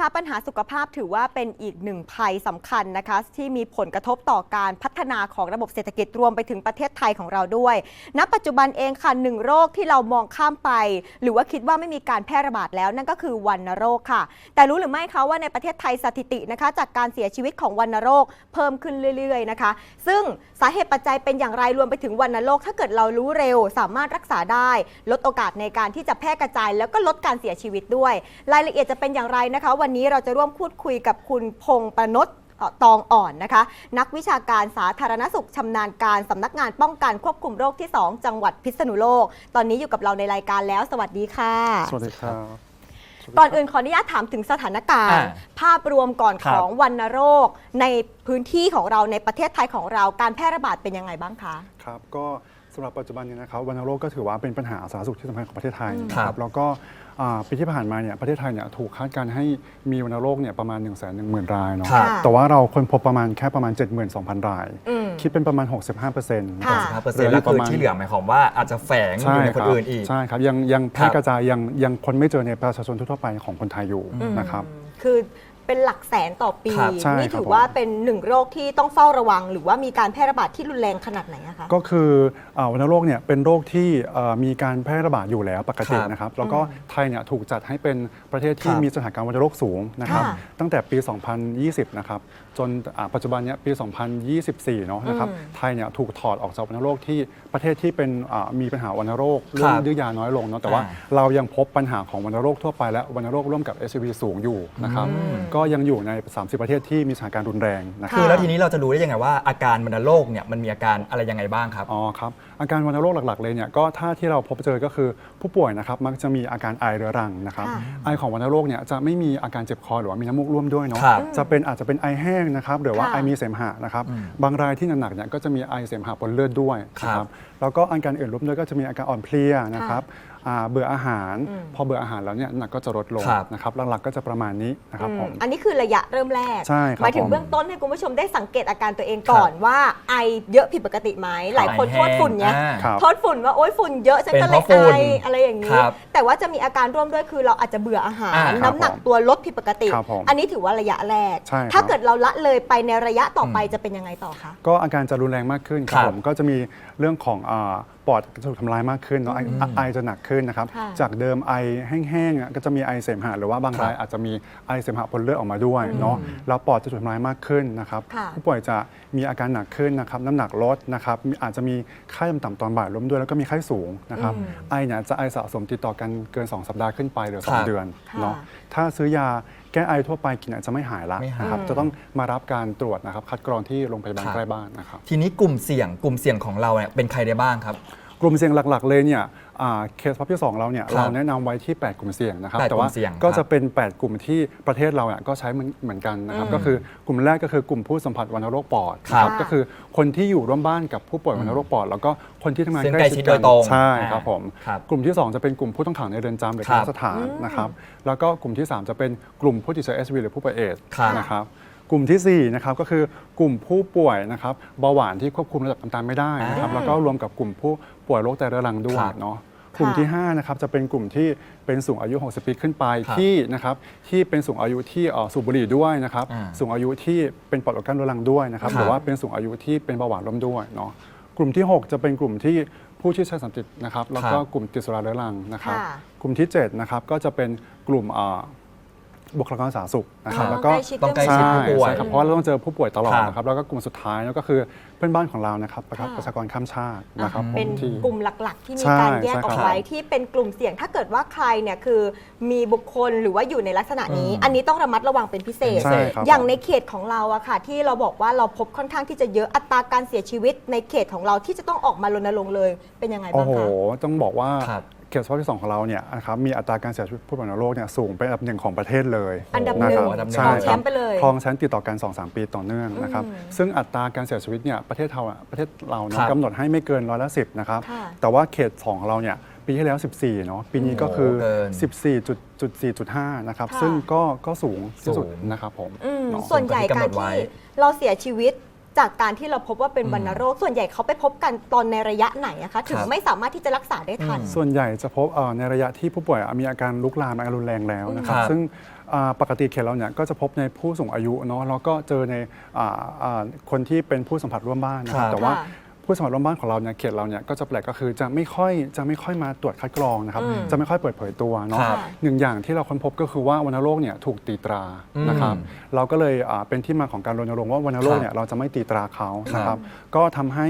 คะปัญหาสุขภาพถือว่าเป็นอีกหนึ่งภัยสำคัญนะคะ ที่มีผลกระทบต่อการพัฒนาของระบบเศรษฐกิจรวมไปถึงประเทศไทยของเราด้วย ณ ปัจจุบันเองค่ะหนึ่งโรคที่เรามองข้ามไป หรือว่าคิดว่าไม่มีการแพร่ระบาดแล้วนั่นก็คือวัณโรคค่ะ แต่รู้หรือไม่คะว่าในประเทศไทยสถิตินะคะ จากการเสียชีวิตของวัณโรคเพิ่มขึ้นเรื่อยๆนะคะ ซึ่งสาเหตุปัจจัยเป็นอย่างไรรวมไปถึงวัณโรค ถ้าเกิดเรารู้เร็ว สามารถรักษาได้ ลดโอกาสในการที่จะแพร่กระจาย แล้วก็ลดการเสียชีวิตด้วย รายละเอียดจะเป็นอย่างไรนะคะวันนี้เราจะร่วมพูดคุยกับคุณพงษ์ประนศเอ่อตองอ่อนนะคะ นักวิชาการสาธารณสุขชำนาญการสำนักงานป้องกันควบคุมโรคที่ 2 จังหวัดพิษณุโลก ตอนนี้อยู่กับเราในรายการแล้ว สวัสดีค่ะ สวัสดีครับ ก่อนอื่นขออนุญาตถามถึงสถานการณ์ อ่าภาพรวมก่อนคขรับ องวัณโรค ในพื้นที่ของเราในประเทศไทยของเราการแพร่ระบาดเป็นยังไงบ้างคะ ครับก็ สำหรับปัจจุบันนี้นะครับวัณโรคก็ถือว่าเป็นปัญหาสาธารณสุขที่สำคัญของประเทศไทยนะคครัรับบแล้วก็อ่าปีที่ผ่านมาเนี่ยประเทศไทยเนี่ยถูกคาดการณ์ให้มีวัณโรคเนี่ยประมาณ 1 1 0 0 0 0 รายเนาะครับแต่ว่าเราค้นพบประมาณแค่ประมาณ 72,000 ราย อืม คิดเป็นประมาณ 65%นะคค่ะรับ15เปอร์เซ็นต์แล้วคือที่เหลือหมายความว่าอาจจะแฝงอยู่ในคนอื่นอีก ใช่ครับ ยังยังแพร่ครับ กระจายยังยังคนไม่เจอในประชาชนทั่วๆไปของคนไทยอยู่นะครับ คือ เป็นหลักแสนต่อปี ครับใช่นี่ครับถือผม ว่าเป็นหนึ่งโรคที่ต้องเฝ้าระวัง หรือว่ามีการแพร่ระบาดที่รุนแรงขนาดไหนอะคะ ก็คืออ่าวัณโรคเนี่ยเป็นโรคที่เอ่อมีการแพร่ระบาดอยู่แล้วปกติครับนะครับแล้วก็ไทยเนี่ยถูกจัดให้เป็นประเทศที่ครับ มีสถานการณ์วัณโรคสูงนะครับค่ะตั้งแต่ปี 2020 นะครับจนอ่าปัจจุบันเนี้ยปี 2024 เนาะนะครับอืมไทยเนี่ยถูกถอดออกจากวัณโรคที่ประเทศที่เป็นอ่ามีปัญหาวัณโรคเรื่องครับดื้อยาน้อยลงเนาะแต่ว่าอ่า เรายังพบปัญหาของวัณโรคทั่วไปและวัณโรคร่วมกับ HIV สูงอยู่นะครับอืมก็ยังอยู่ใน 30 ประเทศที่มีสถานการณ์รุนแรงนะคค่ะรับคือแล้วทีนี้เราจะรู้ได้ยังไงว่าอาการวัณโรคเนี่ยมันมีอาการอะไรยังไงบ้างครับ อ๋อครับอาการวัณโรคหลักๆเลยเนี่ยก็ถ้าที่เราพบเจอก็คือผู้ป่วยนะครับมักจะมีอาการไอเรื้อรังนะครับค่ะไอของวัณโรคเนี่ยจะไม่มีอาการเจ็บคอหรือว่ามีน้ำมูกร่วมด้วยเนาะครับจะเป็นอาจจะเป็นไอแห้งนะครับหรือว่าค่ะ ไอมีเสมหะนะครับอืมบางรายที่หนักๆเนี่ยก็จะมีไอเสมหะปนเลือดด้วยนะคครัรับบแล้วก็อาการอื่นร่วมด้วยก็จะมีอาการอ่อนเพลียนะครับ อ่าเบื่ออาหาร อืม พอเบื่ออาหารแล้วเนี่ยน้ำหนักก็จะลดลงครับนะครับหลักๆก็จะประมาณนี้นะครับอืมผม อันนี้คือระยะเริ่มแรก ใช่ครับหมายถึงผมเบื้องต้นให้คุณผู้ชมได้สังเกตอาการตัวเองก่อนว่าไอเยอะผิดปกติไหมหลายคนโทษฝุ่นเนี่ยอ่า ครับ โทษฝุ่นว่าโอ๊ยฝุ่นเยอะฉันก็เลยเป็นเพราะฝุ่ไอนอะไรอย่างนี้ ครับแต่ว่าจะมีอาการร่วมด้วยคือเราอาจจะเบื่ออาหาร อ่าครับน้ำหนักตัวลดผิดปกติ ครับผมอันนี้ถือว่าระยะแรก ใช่ครับ ถ้าเกิดเราละเลยไปในระยะต่อไปอืม จะเป็นยังไงต่อคะ ก็อาการจะรุนแรงมากขึ้นคครัรับบผมก็จะมีเรื่องของอา ปอดจะถูกทำลายมากขึ้นเนาะไออืมไอจะหนักขึ้นนะครับ ค่ะจากเดิมไอแห้งๆอะก็จะมีไอเสมหะหรือว่าบางครับรายอาจจะมีไอเสมหะปนเลือดออกมาด้วยเนาะแล้วปอดจะถูกทำลายมากขึ้นนะครับค่ะ ผู้ป่วยจะมีอาการหนักขึ้นนะครับน้ำหนักลดนะครับมีอาจจะมีไข้ต่ำๆตอนบ่ายร่วมด้วย แล้วก็มีไข้สูงนะครับอืมไอเนี่ยจะไอสะสมติดต่อกันเกิน 2 สัปดาห์ขึ้นไปหรือครับ2เดือนค่ะเนาะถ้าซื้อยาแก้ไอทั่วไปกินอาจจะไม่หายละไม่หาย นะครับจะต้องมารับการตรวจนะครับคัดกรองที่โรงพยาบาลครับใกล้บ้านนะครับ ทีนี้กลุ่มเสี่ยงกลุ่มเสี่ยงของเราเนี่ยเป็นใครได้บ้างครับ กลุ่มเสี่ยงหลัก ๆ เลยเนี่ยอ่าเคสพับที่2เราเนี่ยครับเราแนะนำไว้ที่ 8 กลุ่มเสี่ยงนะครับแปดแต่ว่ากลุ่มเสี่ยงก็ครับจะเป็น 8 กลุ่มที่ประเทศเราเนี่ยก็ใช้เหมือนเหมือนกันนะครับอืมก็คือกลุ่มแรกก็คือกลุ่มผู้สัมผัสวัณโรคปอดครับนะก็คือคนที่อยู่ร่วมบ้านกับผู้ป่วยวัณโรคปอด แล้วก็คนที่ทำงานซึ่งใกใกล้ล้ชิชิดดโดกัยนตรงใช่อ่าครับผม ครับ กลุ่มที่ 2 จะเป็นกลุ่มผู้ต้องขังในเรือนจำหรือครัทับสถานนะครับ แล้วก็กลุ่มที่ 3 จะเป็นกลุ่มผู้ติดเชื้อ HIV หรือผู้ป่วยเอดส์ครับนะครับ กลุ่มที่สี่นะครับก็คือกลุ่มผู้ป่วยนะครับเบาหวานที่ควบคุมระดับน้ำตาลไม่ได้นะครับอ่าแล้วก็รวมกับกลุ่มผู้ป่วยโรคไตเรื้อรังด้วยครับเนาะกลุ่มที่5นะครับจะเป็นกลุ่มที่เป็นสูงอายุ 60 ปีขึ้นไปครับที่นะครับที่เป็นสูงอายุที่เอ่อสูบบุหรี่ด้วยนะครับอ่าสูงอายุที่เป็นปอดอุดกั้นเรื้อรังด้วยนะครับครับหรือว่าเป็นสูงอายุที่เป็นเบาหวานร่วมด้วยเนาะกลุ่มที่ 6 จะเป็นกลุ่มที่ผู้ที่ใช้สารติดนะครับแล้วก็ครับกลุ่มติดสุราเรื้อรังนะครับค่ะกลุ่มที่7นะครับก็จะเป็นกลุ่มเอ่อ บุคลากรสาธารณสุขนะครับอ๋อแล้วก็ใกล้ชิดต้องใกล้เรื่ชิดงผู้ป่วย ใช่ครับเพราะว่าเราต้องเจอผู้ป่วยตลอดครับนะครับแล้วก็กลุ่มสุดท้ายแล้วก็คือเพื่อนบ้านของเรานะครับประชาค่ะ ประชากรข้ามชาตินะครับเป็นผมที่ กลุ่มหลัก ๆ ที่มีใช่การแยกใช่ออกครับไว้ที่เป็นกลุ่มเสี่ยง ถ้าเกิดว่าใครเนี่ยคือมีบุคคลหรือว่าอยู่ในลักษณะนี้ อืมอันนี้ต้องระมัดระวังเป็นพิเศษ ใช่ครับอย่างในเขตของเราอะค่ะ ที่เราบอกว่าเราพบค่อนข้างที่จะเยอะอัตราการเสียชีวิตในเขตของเราที่จะต้องออกมารณรงค์เลยเป็นยังไงโอ้บ้างโหคะ ต้องบอกว่าครับ เขตเฉพาะที่ 2 ของเราเนี่ยนะครับมีอัตราการเสียชีวิตผู้ป่วยโรคเนี่ยสูงเป็นอันดับหนึ่งของประเทศเลยอันดับนะหนึ่คงรับอันดับหนึ่งใช่ครองแชครับมป์ไปเลยครองแชมป์ติดต่อกัน 2-3 ปีต่อเนื่องนะครับอืมซึ่งอัตราการเสียชีวิตเนี่ยประเทศเราอะประเทศเราคเนาะรับกำหนดให้ไม่เกินร้อยละสิบนะครับค่ะแต่ว่าเขต 2 ของเราเนี่ยปีที่แล้ว 14 เนาะ ปีนี้ก็คือโอ้เกิน14.4.5 นะครับค่ะซึ่งก็ก็สูงที่สุดสูงนะครับผมอืมเนาะส่วนใหญ่กำกาหนรดไว้ที่เราเสียชีวิต จากการที่เราพบว่าเป็นอืมวัณโรค ส่วนใหญ่เขาไปพบกันตอนในระยะไหนอะคะถึงครับไม่สามารถที่จะรักษาได้ทันอืมส่วนใหญ่จะพบเอ่อในระยะที่ผู้ป่วยมีอาการลุกลามอาการรุนแรงแล้วนะครับ ครับซึ่งอ่าปกติเขตเราเนี่ยก็จะพบในผู้สูงอายุเนาะแล้วก็เจอในอ่าอ่าคนที่เป็นผู้สัมผัสร่วมบ้านนะครัครับ บแต่ว่าค่ะ ผู้สัมผัสร่วมบ้านของเราเนี่ยเขตเราเนี่ยก็จะแปลกก็คือจะไม่ค่อยจะไม่ค่อยมาตรวจคัดกรองนะครับอืมจะไม่ค่อยเปิดเผยตัวเนาะครับหนึ่งอย่างที่เราค้นพบก็คือว่าวัณโรคเนี่ยถูกตีตราอืมนะครับ เราก็เลยอ่าเป็นที่มาของการรณรงค์ว่าวัณโรคครับเนี่ยเราจะไม่ตีตราเขานะคครัรับบก็ทำให้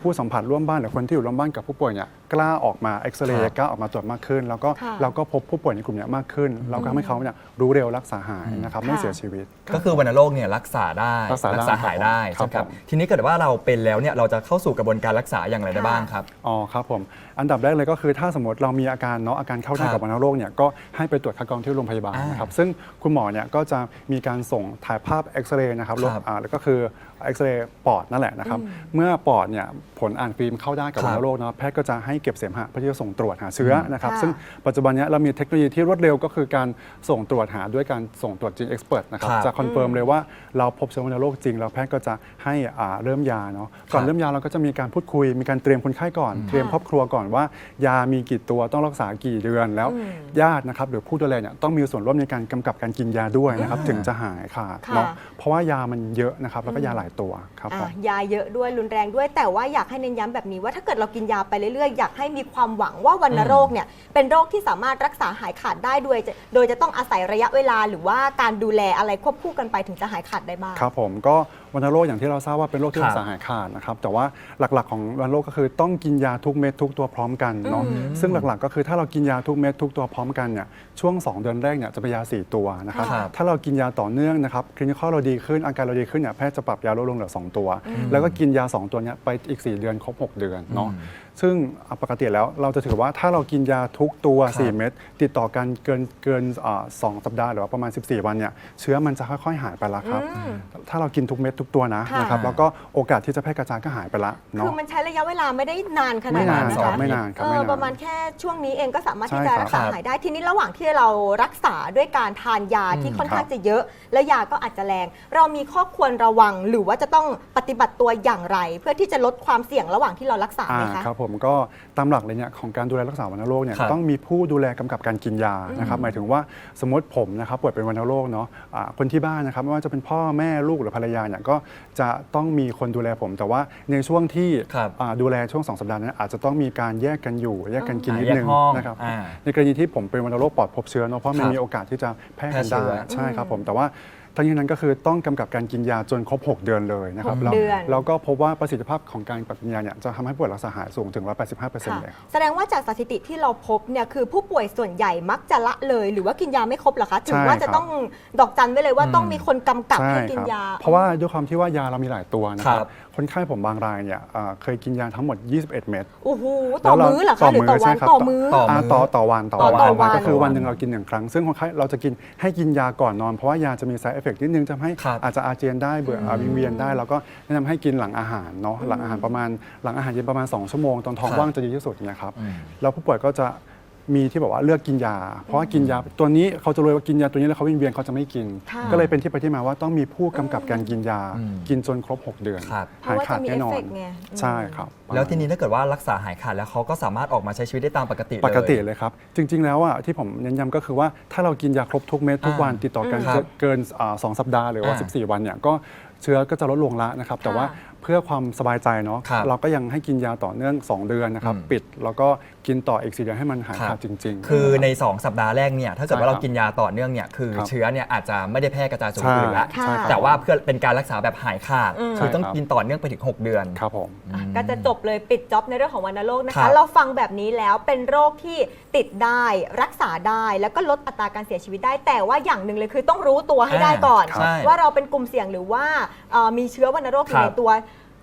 ผู้สัมผัสร่วมบ้านหรือคนที่อยู่ร่วมบ้านกับผู้ป่วยเนี่ย กล้าออกมาเอ็กซเรครัย์บกล้าออกมาตรวจมากขึ้น แล้วก็ค่ะ เราก็พบผู้ป่วยในกลุ่มเนี้ยมากขึ้น เราก็ทำให้เขาเนี่ยรู้เร็วรักษาหายนะครับไม่ค่ะเสียชีวิต ก็คือวัณโรคเนี่ยรักษาได้รักษาได้หายได้ครัใช่บไหมครับ ผม ทีนี้เกิดว่าเราเป็นแล้วเนี่ยเราจะเข้าสู่กระบวนการรักษาอย่างไรได้บ้างครับ อ๋อครับผมอันดับแรกเลยก็คือถ้าสมมติเรามีอาการเนาะอาการเข้าได้ครับกับวัณโรคเนี่ยก็ให้ไปตรวจคัดกรองที่โรงพยาบาลอ่านนะครับซึ่งคุณหมอเนี่ยก็จะมีการส่งถ่ายภาพเอ็กซเรย์นะครับครับอ่าแล้วก็คือเอ็กซเรย์ปอดนั่นแหละนะครับเมื่อปอดเนี่ยผลอ่านฟิล์มเข้าได้กับครับวัณโรคเนาะแพทย์ก็จะให้เก็บเสมหะเพื่อที่จะส่งตรวจหาเชื้อนะครับค่ะ ซึ่งปัจจุบันเนี้เรามีเทคโนโลยีที่รวดเร็วก็คือการส่งตรวจหาด้วยการส่งตรวจจีนเอ็กซ์เพรสนะครับครับจะคอนเฟิร์มเลยว่าเราพบเชื้อวัณโรคจริง แล้วแพทย์ก็จะให้อ่าเริ่มยาเนาะก่อนเริ่มยาเราก็จะมีการพูดคุย มีการเตรียมคนไข้ก่อน เตรียมครอบครัวก่อนว่า ยามีกี่ตัวต้องรักษากี่เดือนแล้วอืมญาตินะครับหรือผู้ดูแลเนี่ยต้องมีส่วนร่วมในการกำกับการกินยาด้วยนะครับถึงจะหายขาดค่ะเนาะเพราะว่ายามันเยอะนะครับแล้วก็ยาหลายตัวครับผอะมยาเยอะด้วยรุนแรงด้วย แต่ว่าอยากให้เน้นย้ำแบบนี้ว่าถ้าเกิดเรากินยาไปเรื่อยๆ อยากให้มีความหวังว่าวัณโรคเนี่ยเป็นโรคที่สามารถรักษาหายขาดได้ด้วยจะโดยจะต้องอาศัยระยะเวลาหรือว่าการดูแลอะไรควบคู่กันไปถึงจะหายขาดได้บ้างครับผมก็ วัณโรคอย่างที่เราทราบว่าเป็นโรคที่ครับรักษาหายขาดนะครับแต่ว่าหลักๆของวัณโรคก็คือต้องกินยาทุกเม็ดทุกตัวพร้อมกันเนาะอืมซึ่งหลักๆ ก็คือถ้าเรากินยาทุกเม็ดทุกตัวพร้อมกันเนี่ยช่วง 2 เดือนแรกเนี่ยจะเป็นยา 4 ตัวนะครับครับถ้าเรากินยาต่อเนื่องนะครับคลินิคอลเราดีขึ้นอาการเราดีขึ้นเนี่ยแพทย์จะปรับยาลดลงเหลือ 2 ตัว แล้วก็กินยา 2 ตัวเนี้ยไปอีก 4 เดือนครบ 6 เดือนเนาะอืมซึ่งปกติแล้วเราจะถือว่าถ้าเรากินยาทุกตัวครับ4เม็ดติดต่อกันเกินเกินอ่าสองสัปดาห์หรือว่าประมาณ 14 วันเนี่ยเชื้อมันจะค่อยๆหายไปละครับอืมถ้าเรากินทุกเม็ดทุกตัวนะค่ะ นะครับแล้วก็โอกาสที่จะแพร่กระจายก็หายไปละคืเนาะ อมันใช้ระยะเวลาไม่ได้นานขนาดไม่นานนั้นนะครัคะบไม่นานครับเอไม่อนานประมาณแค่ช่วงนี้เองก็สามารถที่ใช่จะครับรักษาหายได้ทีนี้ระหว่างที่เรารักษาด้วยการทานยาที่ค่อนข้างจะเยอะ และยาก็อาจจะแรง เรามีข้อควรระวังหรือว่าจะต้องปฏิบัติตัวอย่างไร เพื่อที่จะลดความเสี่ยงระหว่างที่เรารักษาอ่าไหมคะครับผมก็ตามหลักเลยเนี่ยของการดูแลรักษาวัณโรคเนี่ยครับต้องมีผู้ดูแลกำกับการกินยานะครับหมายถึงว่าสมมติผมนะครับป่วยเป็นวัณโรคเนาะอ่าคนที่บ้านนะครับไม่ว่าจะเป็นพ่อแม่ลูกหรือภรรยาเนี่ยก็จะต้องมีคนดูแลผม แต่ว่าในช่วงที่ครับอ่าดูแลช่วง 2 สัปดาห์นั้นอาจจะต้องมีการแยกกันอยู่ แยกกันกินนิดแยกนึงห้องนะครับอ่าในกรณีที่ผมเป็นวัณโรคปอดพบเชื้อเนาะเพราะมันครับมีโอกาสที่จะแพร่กันแพร่ได้เชื้อ ใช่ครับผมแต่ว่า ทั้งนี้นั้นก็คือต้องกำกับการกินยาจนครบ 6 เดือนเลยนะครับหกแล้วเดือนแล้วก็พบว่าประสิทธิภาพของการกำกับกินยาเนี่ยจะทำให้ปวดรักษาหายสูงถึง 185%ค่ะเลยครับแสดงว่าจากสถิติที่เราพบเนี่ยคือผู้ป่วยส่วนใหญ่มักจะละเลย หรือว่ากินยาไม่ครบเหรอคะถึงว่าใช่จะครับต้องดอกจันไว้เลยว่าอืมต้องมีคนกำกับใช่ให้กินครับยา เพราะว่าด้วยความที่ว่ายาเรามีหลายตัวนะคครัรับบคนไข้ผมบางรายเนี่ยเอ่อเคยกินยาทั้งหมด 21 เม็ด โอ้โหต่อแล้วเรามื้อเหรอคะหรือต่อต่อมื้อวันใช่ครับต่อมื้อ ต่ออ่าต่อต่อวันต่อต่อวันต่อวัน ก็คือต่อวันวันหนึ่งเรากินหนึ่งครั้ง ซึ่งคนไข้เราจะกินให้กินยาก่อนนอน เพราะว่ายาจะมี side effect นิดนึงทำให้ครับอาจจะอาเจียนได้เบื่ออ่าวิงเวียนได้ แล้วก็แนะนำให้กินหลังอาหารเนาะหลังอาหารประมาณหลังอาหารเย็นประมาณ 2 ชั่วโมงตอนท้องครับว่างจะดีที่สุดเนี่ยครับอืมแล้วผู้ป่วยก็จะ มีที่บอกว่าเลือกกินยา เพราะว่ากินยาตัวนี้เขาจะรู้ว่ากินยาตัวนี้แล้วเขาวิงเวียนเขาจะไม่กิน ค่ะ ก็เลยเป็นที่ไปที่มาว่าต้องมีผู้กำกับการกินยา อืมกินจนครบ 6 เดือน ครับ เพหาราะยว่าขาจะดมีแน่เอนอฟนเฟกต์ไงใช่ครับแล้วทีนี้ถ้าเกิดว่ารักษาหายขาดแล้วเขาก็สามารถออกมาใช้ชีวิตได้ตามปกติเลย ปกติเลยครับ จริง ๆ แล้วอะที่ผมเน้นย้ำก็คือว่าถ้าเรากินยาครบทุกเม็ดทุกวันอ่าติดต่อกันครับเกินอ่าสองสัปดาห์หรือว่า อ่า 14 วันเนี่ยก็เชื้อก็จะลดลงละนะครับแต่ว่า เพื่อความสบายใจเนาะครับ เราก็ยังให้กินยาต่อเนื่อง 2 เดือนนะครับอืมปิดแล้วก็กินต่ออีกสี่เดือนให้มันหายครับขาดจริงๆ คือใน 2 สัปดาห์แรกเนี่ยถ้าเกิดว่าใช่ครัเราบกินยาต่อเนื่องเนี่ยคือครับเชื้อเนี่ยอาจจะไม่ได้แพร่กระจายสู่ใช่คนอื่นละค่ะใช่ครับแต่ว่าเพื่อเป็นการรักษาแบบหายขาดอืม คือต้องใช่ครับกินต่อเนื่องไปถึง 6 เดือน ครับผม อะก็จะจบเลยปิดจ็อบในเรื่องของวัณโรคนะครัคะ บ เราฟังแบบนี้แล้วเป็นโรคที่ติดได้รักษาได้แล้วก็ลดอัตราการเสียชีวิตได้ แต่ว่าอย่างหนึ่งเลยคือต้องรู้ตัวให้ได้ก่อนใช่ ว่าเราเป็นกลุ่มเสี่ยงหรือว่าเอ่อมีเชื้อวัณโรคอยู่ครับในตัว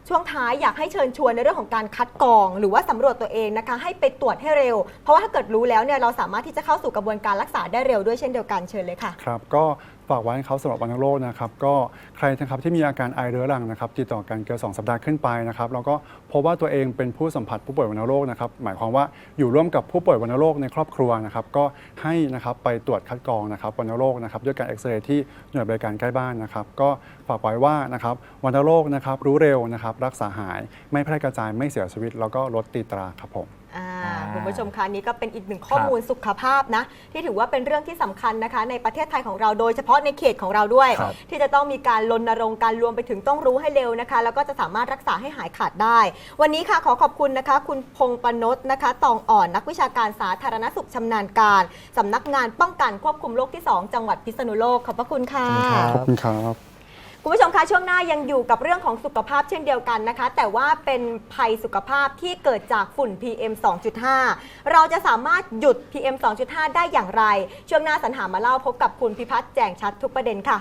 ช่วงท้ายอยากให้เชิญชวนในเรื่องของการคัดกรอง หรือว่าสำรวจตัวเองนะคะ ให้ไปตรวจให้เร็ว เพราะว่าถ้าเกิดรู้แล้วเนี่ยเราสามารถที่จะเข้าสู่กระบวนการรักษาได้เร็วด้วยเช่นเดียวกันเชิญเลยค่ะ ครับก็ ฝากไว้ให้เขาสำหรับวัณโรคนะครับก็ใครนะครับที่มีอาการไอเรื้อรังนะครับติดต่อกันเกิน2สัปดาห์ขึ้นไปนะครับแล้วก็พบว่าตัวเองเป็นผู้สัมผัสผู้ป่วยวัณโรคนะครับหมายความว่าอยู่ร่วมกับผู้ป่วยวัณโรคในครอบครัวนะครับก็ให้นะครับไปตรวจคัดกรองนะครับวัณโรคนะครับด้วยการเอ็กซเรย์ที่หน่วยบริการใกล้บ้านนะครับก็ฝากไว้ว่านะครับวัณโรคนะครับรู้เร็วนะครับรักษาหายไม่แพร่กระจายไม่เสียชีวิต แล้วก็ลดตีตราครับผม คุณผู้ชมคะนี่ก็เป็นอีกหนึ่งข้อมูลสุขภาพนะ ที่ถือว่าเป็นเรื่องที่สำคัญนะคะ ในประเทศไทยของเราโดยเฉพาะในเขตของเราด้วยครับที่จะต้องมีการรณรงค์การรวมไปถึงต้องรู้ให้เร็วนะคะ แล้วก็จะสามารถรักษาให้หายขาดได้ วันนี้ค่ะขอขอบคุณนะคะ คุณพงษ์ปนศนะคะตองอ่อนนักวิชาการสาธารณสุขชำนาญการสำนักงานป้องกันควบคุมโรคที่ 2 จังหวัดพิษณุโลกขอบพระคุณค่ะขอบคุณครับ คุณผู้ชมคะช่วงหน้ายังอยู่กับเรื่องของสุขภาพเช่นเดียวกันนะคะ แต่ว่าเป็นภัยสุขภาพที่เกิดจากฝุ่น PM 2.5 เราจะสามารถหยุด PM 2.5 ได้อย่างไร ช่วงหน้าสัญหามาเล่าพบกับคุณพิพัฒน์แจงชัดทุกประเด็นค่ะ